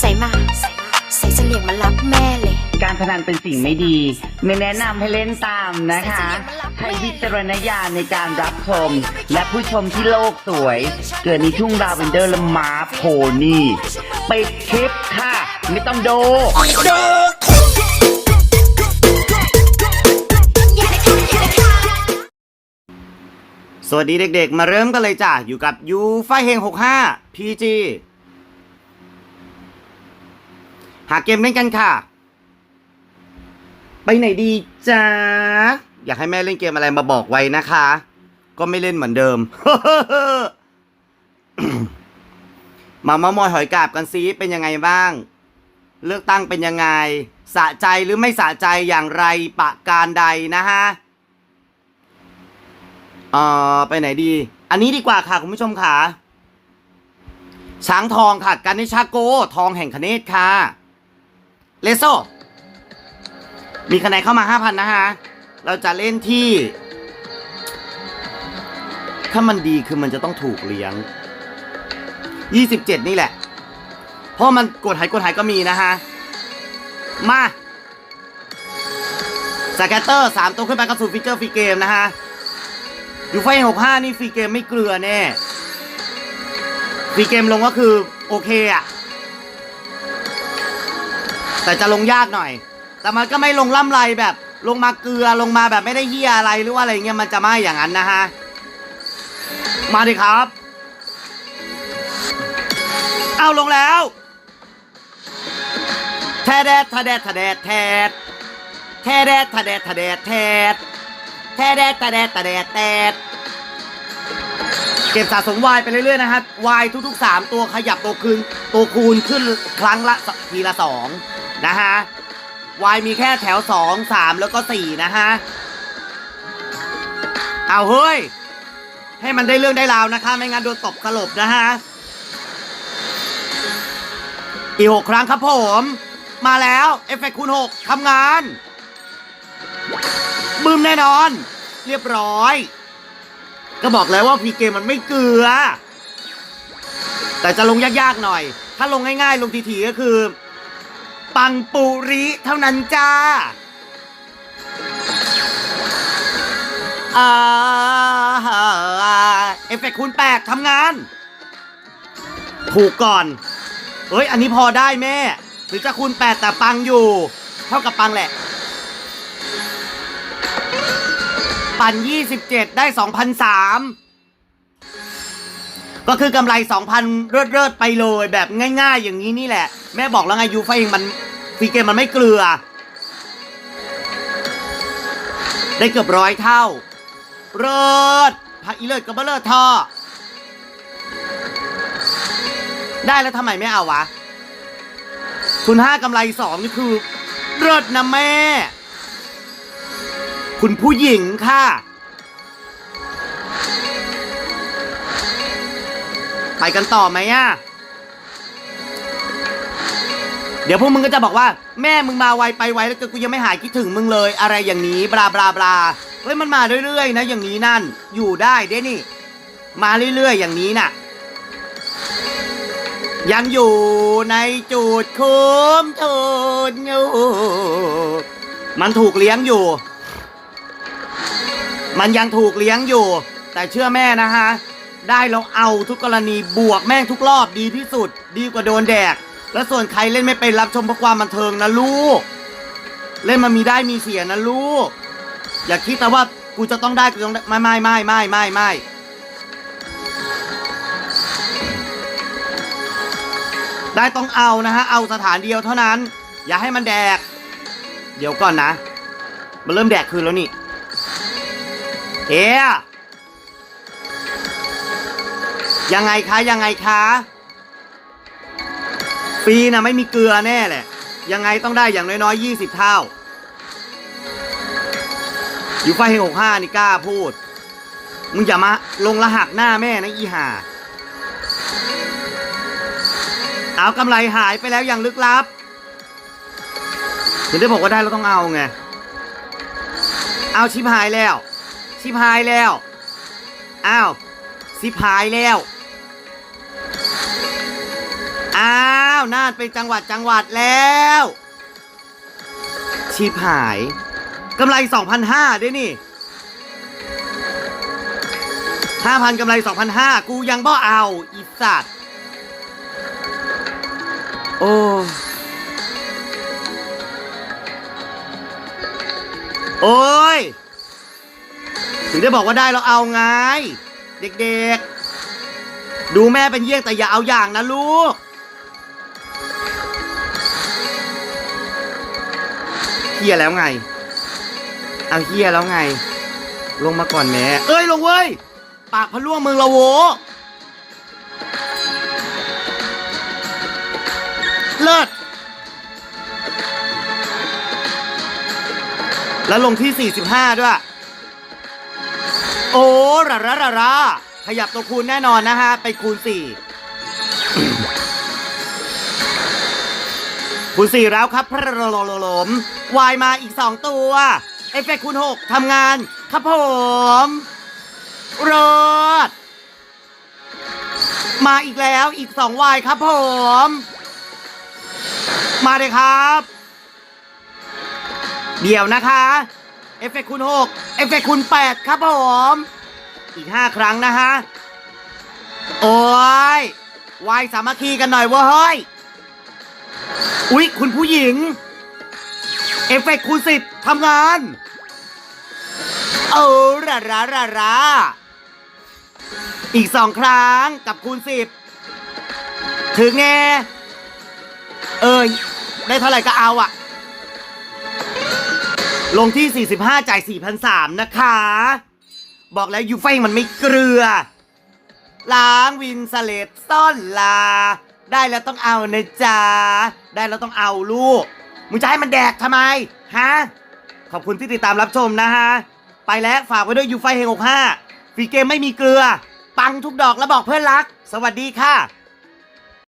ใส่มาใส่มาใส่เสลี่ยงมารับแม่เลย การพนันเป็นสิ่งไม่ดี ไม่แนะนำให้เล่นตามนะคะ ใช้วิจารณญาณในการรับชม และผู้ชมที่โลกสวย เกิดในทุ่งลาเวนเดอร์และม้าโพนี่ปิดคลิปค่ะ ไม่ต้องดู สวัสดีเด็กๆ มาเริ่มกันเลยจ้ะ อยู่กับยูไฟเฮง65 PG หาเกมเล่นกันค่ะ ไปไหนดีจ๊ะอยากให้แม่เล่นเกมอะไรมาบอกไว้นะคะ ก็ไม่เล่นเหมือนเดิม มามามอยหอยกาบกันซิเป็นยังไงบ้าง เลือกตั้งเป็นยังไง สะใจหรือไม่สะใจอย่างไรปะการใดนะฮะเอ่อไปไหนดี อันนี้ดีกว่าค่ะคุณผู้ชมค่ะช้างทองค่ะกันนิชาโก ทองแห่งคเนศค่ะ เลโซมีคะแนนเข้ามา 5,000 นะฮะ เราจะเล่นที่ ถ้ามันดีคือมันจะต้องถูกเลี้ยง 27 นี่แหละ เพราะมันกดหายกดหายก็มีนะฮะ มาสแกตเตอร์3ตัวขึ้นไปกับสูตรฟิกเกอร์ฟรีเกมนะฮะ อยู่ไฟหกห้านี่ฟรีเกมไม่เกลือแน่ ฟรีเกมลงก็คือโอเคอะ แต่จะลงยากหน่อย แต่มันก็ไม่ลงล่ำไรแบบ ลงมาเกลือลงมาแบบไม่ได้เฮียอะไรหรือว่าอะไรเงี้ยมันจะไม่อย่างนั้นนะฮะ มาดิครับ เอาลงแล้วแทแดดทแดดทแดดแทดแทแดดทแดดทแดดแทดแทแดดแทแดดแทแดดแทดเก็บสะสมวายไปเรื่อยๆนะครับวายทุกๆ 3 ตัวขยับตัวคืนตัวคูณขึ้นครั้งละสทีละ 2 นะฮะวายมีแค่แถว 2 3 แล้วก็ 4 นะฮะ เอาเฮ้ย ให้มันได้เรื่องได้ราวนะคะ ไม่งั้นโดนตบสลบนะฮะ อีกหกครั้งครับผม มาแล้ว เอฟเฟกต์คูณ6ทำงาน บึ้มแน่นอน เรียบร้อย ก็บอกแล้วว่าพีเกมมันไม่เกลือ แต่จะลงยากๆหน่อย ถ้าลงง่ายๆ ลงทีๆก็คือ ปังปุริเท่านั้นจ้าอ่าเอฟเฟกคูณแปดทำงาน ถูกก่อนเฮ้ย อันนี้พอได้แม่ หรือจะคูณแปดแต่ปังอยู่ เท่ากับปังแหละ ปั่น27ได้2,003ก็คือกำไร2,000เลิศๆไปเลยแบบง่าย ๆ อย่างนี้นี่แหละ แม่บอกแล้วไงยูไฟเองมัน ฟรีเกมมันไม่เกลือ ได้เกือบร้อยเท่า เลิศพักอีเลิศกับเบลเลอร์ท่อ ได้แล้วทำไมไม่เอาวะ คุณห้ากำไรสองนี่คือเลิศนะแม่ คุณผู้หญิงค่ะ ไปกันต่อไหมอะ เดี๋ยวพวกมึงก็จะบอกว่าแม่มึงมาไวไปไวแล้วกูยังไม่หายคิดถึงมึงเลย อะไรอย่างนี้บลาบลาบลาเฮ้ยมันมาเรื่อยๆนะอย่างนี้นั่น อยู่ได้เด้นี่ มาเรื่อยๆอย่างนี้น่ะ ยังอยู่ในจุดคุ้มทุนอยู่มันถูกเลี้ยงอยู่ มันยังถูกเลี้ยงอยู่ แต่เชื่อแม่นะฮะ ได้แล้วเอาทุกกรณีบวกแม่งทุกรอบดีที่สุด ดีกว่าโดนแดก แล้วส่วนใครเล่นไม่เป็นรับชมเพราะความบันเทิงนะลูก เล่นมันมีได้มีเสียนะลูก อย่าคิดแต่ว่ากูจะต้องได้กูต้องได้ไม่ไม่ไม่ไม่ไม่ไม่ได้ต้องเอานะฮะ เอาสถานเดียวเท่านั้น อย่าให้มันแดก เดี๋ยวก่อนนะ มันเริ่มแดกคืนแล้วนี่ เอ๊ะยังไงคะ ยังไงคะ ฟรีนะไม่มีเกลือแน่แหละ ยังไงต้องได้อย่างน้อยๆยี่สิบเท่า อยู่ไฟเฮงหกห้านี่กล้าพูด มึงอย่ามาลงรหัสหน้าแม่นะอีห่าเอากำไรหายไปแล้วอย่างลึกลับถึงได้บอกว่าได้เราต้องเอาไง เอาชิบหายแล้ว ชิบหายแล้ว อ้าว ชิบหายแล้ว น่านเป็นจังหวัดจังหวัดแล้วชิบหายกำไร2,500ด้วยนี่5,000กำไร2,500กูยังบ่เอา อีสัตว์ โอ้โอ้ย ถึงได้บอกว่าได้แล้วเอาไง เด็กๆ ดูแม่เป็นเยี่ยงแต่อย่าเอาอย่างนะลูก เฮียแล้วไง เอาเฮียแล้วไง ลงมาก่อนแม่เอ้ยลงเว้ย ปากพะล่วงมึงละโวเลิศแล้วลงที่ 45 ด้วย โอ้ระระระระขยับตัวคูณแน่นอนนะฮะ ไปคูณ 4 คูณ4แล้วครับพระโลลลมวายมาอีก2ตัว เอฟเฟกคูณ6ทำงาน ครับผมรถมาอีกแล้วอีก2วายครับผม มาเลยครับ เดี๋ยวนะคะ เอฟเฟกคูณ6เอฟเฟกต์คูณ8ครับผม อีก5ครั้งนะฮะ โอ้ยวายสามัคคีกันหน่อยเว้ยเฮ้ย อุ๊ย คุณผู้หญิง เอฟเฟกคูณ10ทำงาน เออระระระระอีกสองครั้งกับคูณ10ถึงไงเอ้ยได้เท่าไหร่ก็เอาอะลงที่ 45 จ่าย4,003นะคะ บอกแล้วยูไฟมันไม่เกลือ ล้างวินสเลตซ่อนลา ได้แล้วต้องเอานะจ๊ะ ได้แล้วต้องเอาลูก มึงจะให้มันแดกทำไม ฮะ ขอบคุณที่ติดตามรับชมนะฮะ ไปแล้วฝากไว้ด้วยยูไฟเฮงหกห้าฟรีเกมไม่มีเกลือ ปังทุกดอกแล้วบอกเพื่อนรัก สวัสดีค่ะ